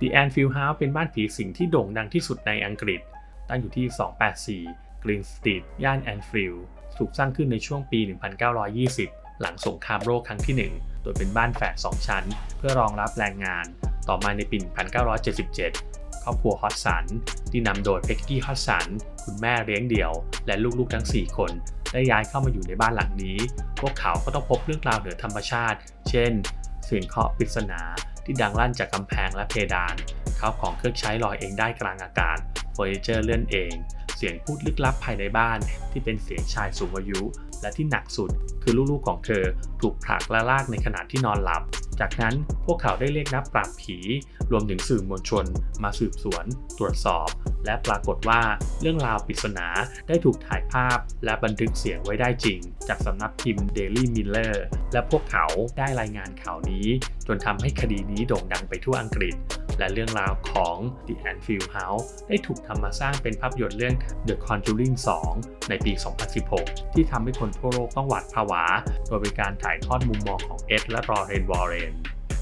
The Anfield House เป็นบ้านผีสิงที่โด่งดังที่สุดในอังกฤษ ตั้งอยู่ที่ 284 Green Street ย่านแอนฟิลด์ถูกสร้างขึ้นในช่วงปี 1920 หลังสงครามโลกครั้งที่ 1 โดยเป็นบ้านแฝด2ชั้น เพื่อรองรับแรงงาน ต่อมาในปี 1977 ครอบครัวฮอตสัน ที่นำโดยเป็กกี้ฮอตสัน คุณแม่เลี้ยงเดี่ยว และลูกๆทั้ง 4 คน ได้ย้ายเข้ามาอยู่ในบ้านหลังนี้ พวกเขาก็ต้องพบเรื่องราวเหนือธรรมชาติ เช่น เสียงเคาะปริศนา ที่ดังลั่นจากกำแพงและเพดานข้าวของเครื่องใช้ลอยเองได้กลางอากาศเฟอร์นิเจอร์เลื่อนเอง เสียงพูดลึกลับภายในบ้าน ที่เป็นเสียงชายสูงอายุ และที่หนักสุด คือลูกๆของเธอถูกผลักและลากในขณะที่นอนหลับ จากนั้นพวกเขาได้เรียกนักปราบผี รวมถึงสื่อมวลชน มาสืบสวน ตรวจสอบ และปรากฏว่าเรื่องราวปริศนาได้ถูกถ่ายภาพ และบันทึกเสียงไว้ได้จริง จากสำนักพิมพ์ Daily Miller และพวกเขาได้รายงานข่าวนี้ จนทำให้คดีนี้โด่งดังไปทั่วอังกฤษ และเรื่องราวของ The Anfield House ได้ถูกทำมาสร้างเป็นภาพยนตร์เรื่อง The Conjuring 2 ในปี 2016 ที่ทำให้คนทั่วโลกต้องหวาดผวา โดยเป็นการถ่ายทอดมุมมองของเอ็ดและรอเรนวอร์เรน